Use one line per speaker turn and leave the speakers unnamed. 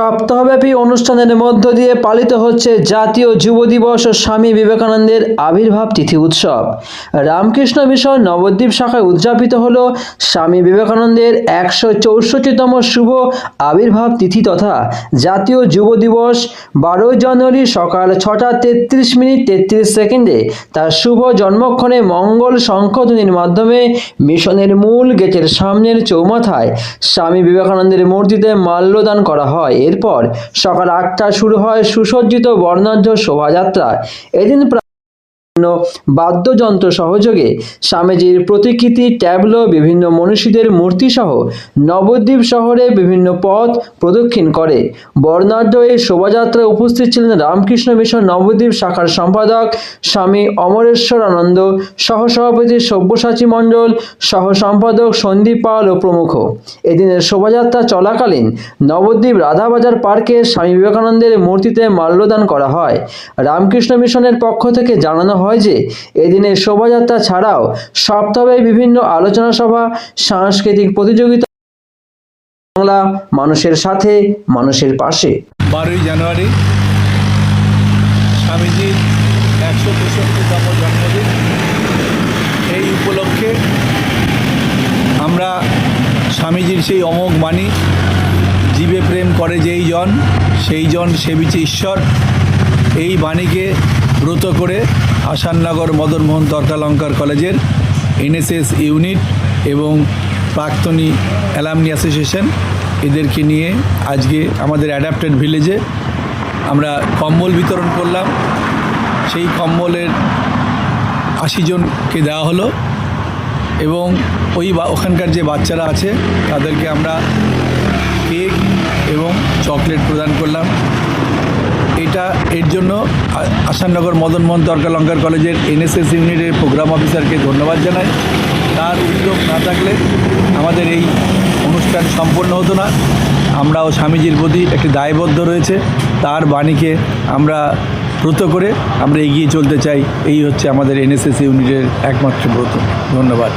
সপ্তাহব্যাপী অনুষ্ঠানের মধ্য দিয়ে পালিত হচ্ছে জাতীয় যুব দিবস ও স্বামী বিবেকানন্দের আবির্ভাব তিথি উৎসব। রামকৃষ্ণ মিশন নবদ্বীপ শাখায় উদযাপিত হল স্বামী বিবেকানন্দের একশো চৌষট্টিতম শুভ আবির্ভাব তিথি তথা জাতীয় যুব দিবস বারোই জানুয়ারি সকাল ছটা তেত্রিশ মিনিট তেত্রিশ সেকেন্ডে তার শুভ জন্মক্ষণে মঙ্গল শঙ্খধ্বনির মাধ্যমে মিশনের মূল গেটের সামনের চৌমাথায় স্বামী বিবেকানন্দের মূর্তিতে মাল্যদান করা হয়। এরপর সকাল আটটা শুরু হয় সুসজ্জিত বর্ণাঢ্য শোভাযাত্রা। এদিন প্রায় বাদ্যযন্ত্র সহযোগে স্বামীজির প্রতিকৃতি ট্যাবলো বিভিন্ন মনীষীদের মূর্তিসহ নবদ্বীপ শহরে বিভিন্ন পথ প্রদক্ষিণ করে। বর্ণাঢ্য এই শোভাযাত্রায় উপস্থিত ছিলেন রামকৃষ্ণ মিশন নবদ্বীপ শাখার সম্পাদক স্বামী অমরেশ্বর আনন্দ সহসভাপতি সব্যসাচী মণ্ডল সহ সম্পাদক সন্দীপ পাল ও প্রমুখ। এদিনের শোভাযাত্রা চলাকালীন নবদ্বীপ রাধাবাজার পার্কে স্বামী বিবেকানন্দের মূর্তিতে মাল্যদান করা হয়। রামকৃষ্ণ মিশনের পক্ষ থেকে জানানো হয় যে, এদিনের শোভাযাত্রা ছাড়াও সপ্তাহে বিভিন্ন আলোচনা সভা, সাংস্কৃতিক প্রতিযোগিতা, বাংলা মানুষের সাথে, মানুষের পাশে।
বারোই জানুয়ারি স্বামীজির একশো তেষট্টিতম জন্মদিন। এই উপলক্ষে আমরা স্বামীজির সেই অমোঘ বাণী, জীবে প্রেম করে যেই জন, সেই জন সেবিছে ঈশ্বর। এই বাণীকে ব্রত করে আসাননগর মদনমোহন তর্কালঙ্কার কলেজের এনএসএস ইউনিট এবং প্রাক্তনী অ্যালামনি অ্যাসোসিয়েশন এদেরকে নিয়ে আজকে আমাদের অ্যাডাপ্টেড ভিলেজে আমরা কম্বল বিতরণ করলাম। সেই কম্বলের আশি জনকে দেওয়া হলো এবং ওই ওখানকার যে বাচ্চারা আছে তাদেরকে আমরা কেক এবং চকলেট প্রদান করলাম। এটা এর জন্য আসাননগর মদন মোহন তর্কালঙ্কার কলেজের এনএসএস ইউনিটের প্রোগ্রাম অফিসারকে ধন্যবাদ জানাই। তার উদ্যোগ না থাকলে আমাদের এই অনুষ্ঠান সম্পন্ন হতো না। আমরাও স্বামীজির প্রতি একটি দায়বদ্ধ রয়েছে। তার বাণীকে আমরা ব্রত করে আমরা এগিয়ে চলতে চাই। এই হচ্ছে আমাদের এনএসএস ইউনিটের একমাত্র ব্রত। ধন্যবাদ।